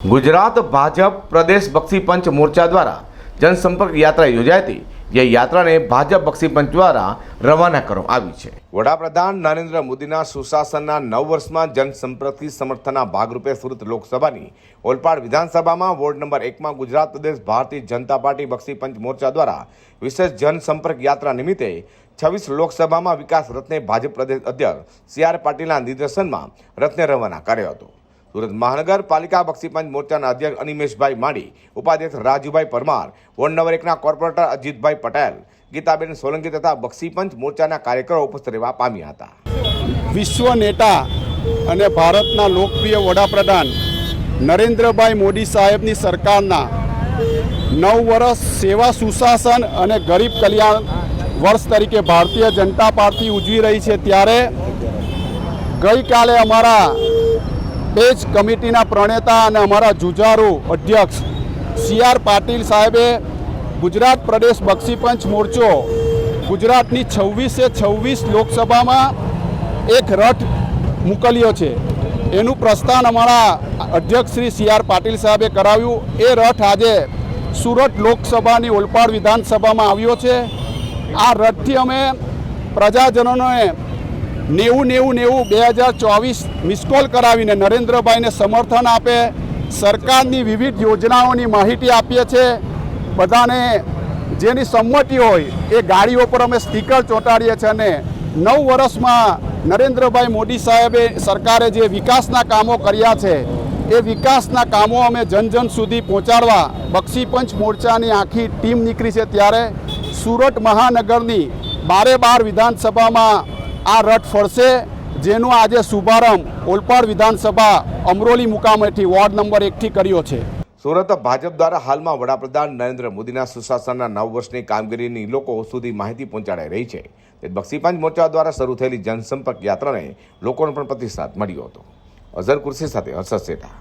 ગુજરાત ભાજપ પ્રદેશ બક્ષી પંચ મોરચા દ્વારા જનસંપર્ક યાત્રા યોજાઈ હતી, જે યાત્રાને ભાજપ બક્ષી પંચ દ્વારા રવાના કરવામાં આવી છે. વડાપ્રધાન નરેન્દ્ર મોદીના સુશાસનના નવ વર્ષમાં જનસંપર્કથી સમર્થનના ભાગરૂપે સુરત લોકસભાની ઓલપાડ વિધાનસભામાં વોર્ડ નંબર એકમાં ગુજરાત પ્રદેશ ભારતીય જનતા પાર્ટી બક્ષી પંચ મોરચા દ્વારા વિશેષ જનસંપર્ક યાત્રા નિમિત્તે છવ્વીસ લોકસભામાં વિકાસ રથને ભાજપ પ્રદેશ અધ્યક્ષ સી આર પાટીલના નિર્દેશનમાં રથને રવાના કર્યો હતો. સુરત મહાનગરપાલિકા બક્ષીપંચ મોરચાના અધ્યક્ષ અનિમેશભાઈ માંડી, ઉપાધ્યક્ષ રાજુભાઈ પરમાર, વોર્ડ નંબર એકના કોર્પોરેટર અજીતભાઈ પટેલ, ગીતાબેન સોલંકી તથા બક્ષીપંચ મોરચાના કાર્યકરો ઉપસ્થિત રહેવા પામ્યા હતા. વિશ્વ નેતા અને ભારતના લોકપ્રિય વડાપ્રધાન નરેન્દ્રભાઈ મોદી સાહેબની સરકારના નવ વર્ષ સેવા સુશાસન અને ગરીબ કલ્યાણ વર્ષ તરીકે ભારતીય જનતા પાર્ટી ઉજવી રહી છે ત્યારે ગઈકાલે અમારા પેજ કમિટીના પ્રણેતા અને અમારા જુજારુ અધ્યક્ષ સી આર પાટીલ સાહેબે ગુજરાત પ્રદેશ બક્ષીપંચ મોરચો ગુજરાતની છવ્વીસે છવ્વીસ લોકસભામાં એક રથ મોકલ્યો છે. એનું પ્રસ્થાન અમારા અધ્યક્ષ શ્રી સી આર પાટીલ સાહેબે કરાવ્યું. એ રથ આજે સુરત લોકસભાની ઓલપાડ વિધાનસભામાં આવ્યો છે. આ રથથી અમે પ્રજાજનોને નેવું નેવું નેવું, બે હજાર ચોવીસ મિસકોલ કરાવીને નરેન્દ્રભાઈને સમર્થન આપે. સરકારની વિવિધ યોજનાઓની માહિતી આપીએ છીએ. બધાને જેની સંમતિ હોય એ ગાડીઓ પર અમે સ્ટીકર ચોંટાડીએ છીએ અને નવ વર્ષમાં નરેન્દ્રભાઈ મોદી સાહેબે સરકારે જે વિકાસના કામો કર્યા છે, એ વિકાસના કામો અમે જન જન સુધી પહોંચાડવા બક્ષીપંચ મોરચાની આખી ટીમ નીકળી છે. ત્યારે સુરત મહાનગરની બારે બાર વિધાનસભામાં આ રથ ફરશે, જેનો આજે શુભારંભ ઓલપાડ વિધાનસભા અમરોલી મુકામેથી વોર્ડ નંબર એકથી કર્યો છે. સુરત ભાજપ દ્વારા હાલમાં વડાપ્રધાન નરેન્દ્ર મોદીના સુશાસનના નવ વર્ષની કામગીરીની લોકો સુધી માહિતી પહોંચાડાઈ રહી છે. તે બક્ષીપંચ મોરચા દ્વારા શરૂ થયેલી જનસંપર્ક યાત્રાને લોકોનો પણ પ્રતિસાદ મળ્યો હતો. અઝર કુર્સી સાથે હર્ષદ શેઠા